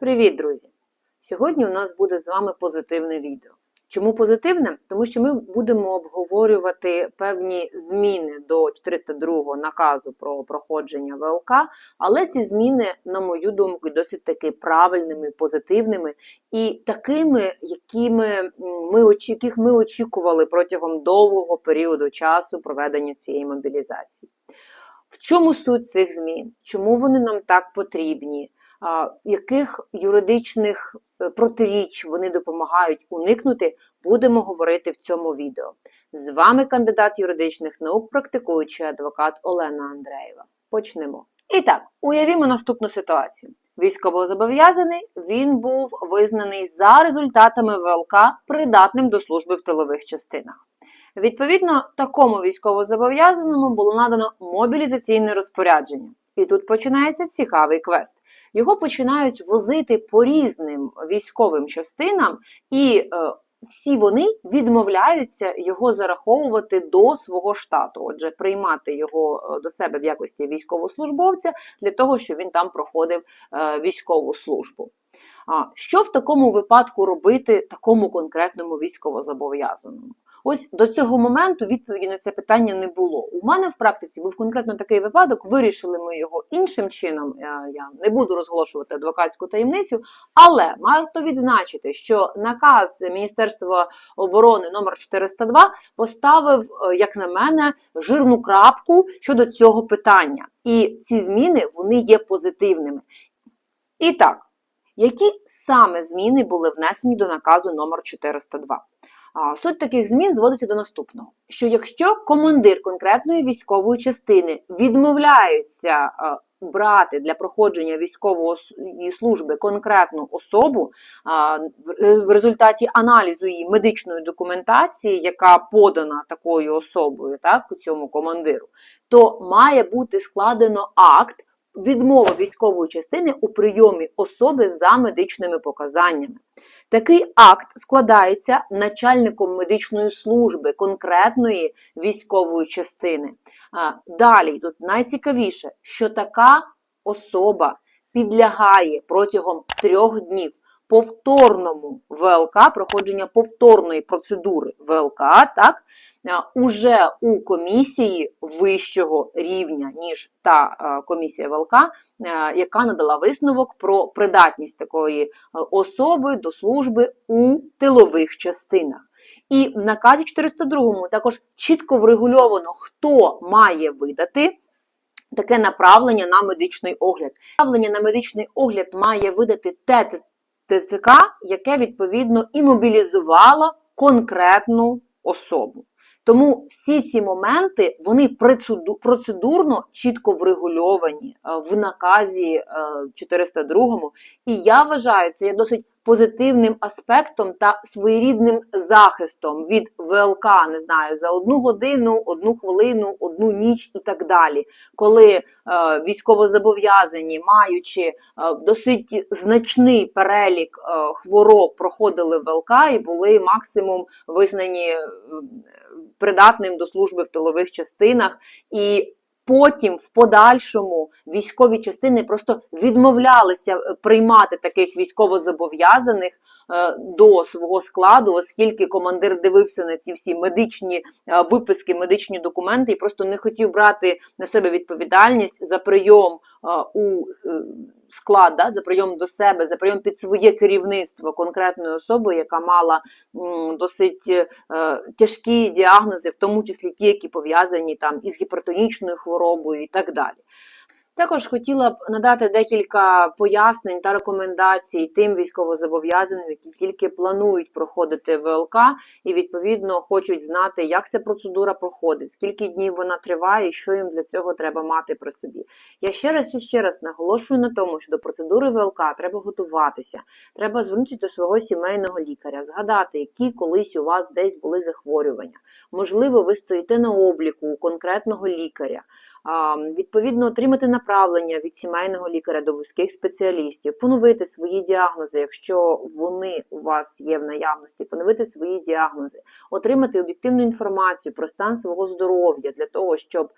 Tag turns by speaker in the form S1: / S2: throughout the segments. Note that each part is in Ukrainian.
S1: Привіт, друзі! Сьогодні у нас буде з вами позитивне відео. Чому позитивне? Тому що ми будемо обговорювати певні зміни до 402 наказу про проходження ВЛК, але ці зміни, на мою думку, досить таки правильними, позитивними і такими, якими ми, яких ми очікували протягом довгого періоду часу проведення цієї мобілізації. В чому суть цих змін? Чому вони нам так потрібні? Яких юридичних е, протиріч вони допомагають уникнути, будемо говорити в цьому відео. З вами кандидат юридичних наук, практикуючий адвокат Олена Андреєва. Почнемо. І так, уявімо наступну ситуацію. Військовозобов'язаний він був визнаний за результатами ВЛК придатним до служби в тилових частинах. Відповідно, такому військовозобов'язаному було надано мобілізаційне розпорядження. І тут починається цікавий квест. Його починають возити по різним військовим частинам, і е, всі вони відмовляються його зараховувати до свого штату, отже, приймати його е, до себе в якості військовослужбовця для того, щоб він там проходив е, військову службу. А що в такому випадку робити такому конкретному військовозобов'язаному? Ось до цього моменту відповіді на це питання не було. У мене в практиці був конкретно такий випадок. Вирішили ми його іншим чином. е, Я не буду розголошувати адвокатську таємницю, але варто відзначити, що наказ Міністерства оборони номер 402 поставив, е, як на мене, жирну крапку щодо цього питання. І ці зміни вони є позитивними. І так, які саме зміни були внесені до наказу номер 402? Суть таких змін зводиться до наступного: що якщо командир конкретної військової частини відмовляється брати для проходження військової служби конкретну особу в- в результаті аналізу її медичної документації, яка подана такою особою, так, цьому командиру, то має бути складено акт відмови військової частини у прийомі особи за медичними показаннями. Такий акт складається начальником медичної служби конкретної військової частини. Далі, тут найцікавіше, що така особа підлягає протягом трьох днів повторному ВЛК, проходження повторної процедури ВЛК, так, уже у комісії вищого рівня, ніж та комісія ВЛК, яка надала висновок про придатність такої особи до служби у тилових частинах. І в наказі 402 також чітко врегульовано, хто має видати таке направлення на медичний огляд. Направлення на медичний огляд має видати те ТЦК, яке відповідно і мобілізувало конкретну особу. Тому всі ці моменти вони процедурно чітко врегульовані е, в наказі е, 402. І я вважаю, це є досить позитивним аспектом та своєрідним захистом від ВЛК, не знаю, за одну годину, одну хвилину, одну ніч і так далі. Коли е, військовозобов'язані, маючи е, досить значний перелік е, хвороб, проходили ВЛК і були максимум визнані е, придатним до служби в тилових частинах. І потім, в подальшому, військові частини просто відмовлялися е, приймати таких військовозобов'язаних до свого складу, оскільки командир дивився на ці всі медичні е, виписки, медичні документи і просто не хотів брати на себе відповідальність за прийом е, у е, склад, да, за прийом до себе, за прийом під своє керівництво конкретної особи, яка мала досить е, тяжкі діагнози, в тому числі ті, які пов'язані там із гіпертонічною хворобою і так далі. Також хотіла б надати декілька пояснень та рекомендацій тим військовозобов'язаним, які тільки планують проходити ВЛК і відповідно хочуть знати, як ця процедура проходить, скільки днів вона триває, і що їм для цього треба мати при собі. Я ще раз і ще раз наголошую на тому, що до процедури ВЛК треба готуватися. Треба звернутися до свого сімейного лікаря, згадати, які колись у вас десь були захворювання. Можливо, ви стоїте на обліку у конкретного лікаря. Відповідно отримати направлення від сімейного лікаря до вузьких спеціалістів, поновити свої діагнози, якщо вони у вас є в наявності, поновити свої діагнози, отримати об'єктивну інформацію про стан свого здоров'я для того, щоб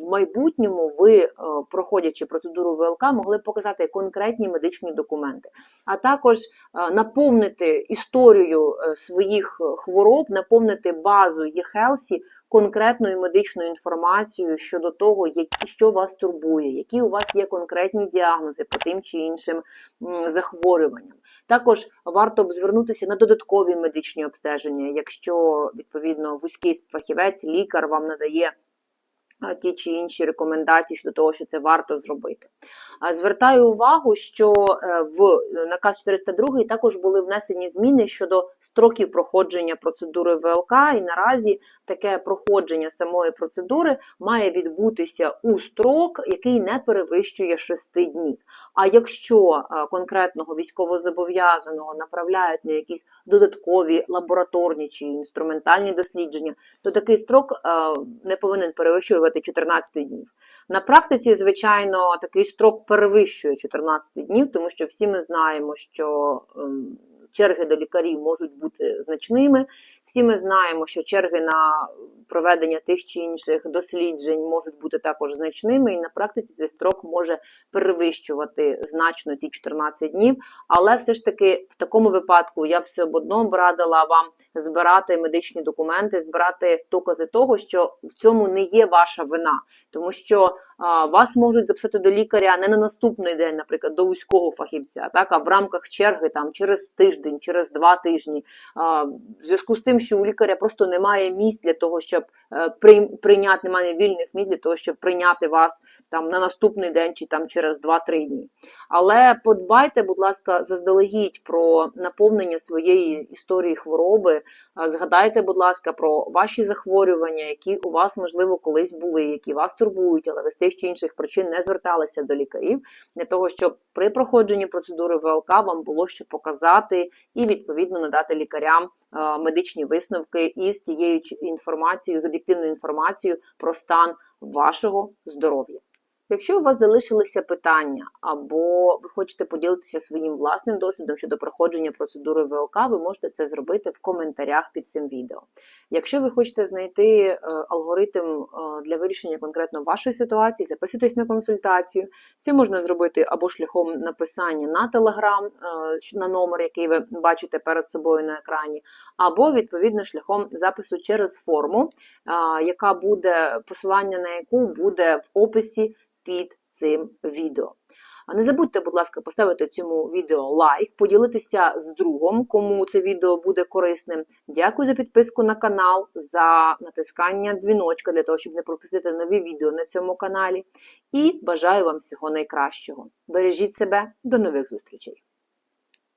S1: в майбутньому ви, проходячи процедуру ВЛК, могли показати конкретні медичні документи, а також наповнити історію е, своїх е, хвороб, наповнити базу eHealthy конкретною медичною інформацією щодо того, які, що вас турбує, які у вас є конкретні діагнози по тим чи іншим захворюванням. Також варто б звернутися на додаткові медичні обстеження, якщо відповідно вузький фахівець, лікар вам надає ті чи інші рекомендації щодо того, що це варто зробити. Звертаю увагу, що е, в е, наказ 402 також були внесені зміни щодо строків проходження процедури ВЛК, і наразі таке проходження самої процедури має відбутися у строк, який не перевищує 6 днів. А якщо е, конкретного військовозобов'язаного направляють на якісь додаткові лабораторні чи інструментальні дослідження, то такий строк не повинен перевищувати 14 днів. На практиці, звичайно, такий строк перевищує 14 днів, тому що всі ми знаємо, що ем, черги до лікарів можуть бути значними. Всі ми знаємо, що черги на проведення тих чи інших досліджень можуть бути також значними, і на практиці цей строк може перевищувати значно ці 14 днів. Але все ж таки, в такому випадку я все одно б радила вам збирати медичні документи, збирати докази того, що в цьому не є ваша вина, тому що а, вас можуть записати до лікаря не на наступний день, наприклад, до вузького фахівця, так а в рамках черги там через тиждень, через два тижні. В зв'язку з тим, що у лікаря просто немає місць для того, щоб е, прийняти, немає вільних місць для того, щоб прийняти вас там на наступний день чи там через 2-3 дні. Але подбайте, будь ласка, заздалегідь про наповнення своєї історії хвороби. Згадайте, будь ласка, про ваші захворювання, які у вас, можливо, колись були, які вас турбують, але ви з тих чи інших причин не зверталися до лікарів для того, щоб при проходженні процедури ВЛК вам було що показати і відповідно надати лікарям е, медичні висновки із тією інформацією, з об'єктивною інформацією про стан вашого здоров'я. Якщо у вас залишилися питання, або ви хочете поділитися своїм власним досвідом щодо проходження процедури ВЛК, ви можете це зробити в коментарях під цим відео. Якщо ви хочете знайти е, алгоритм е, для вирішення конкретно вашої ситуації, записуйтесь на консультацію. Це можна зробити або шляхом написання на е, на номер, який ви бачите перед собою на екрані, або відповідно шляхом запису через форму, е, яка буде посилання на яку буде в описі під цим відео. А Не забудьте, будь ласка, поставити цьому відео лайк, поділитися з другом, кому це відео буде корисним. Дякую за підписку на канал, за натискання дзвіночка для того, щоб не пропустити нові відео на цьому каналі. І бажаю вам всього найкращого. Бережіть себе, до нових зустрічей!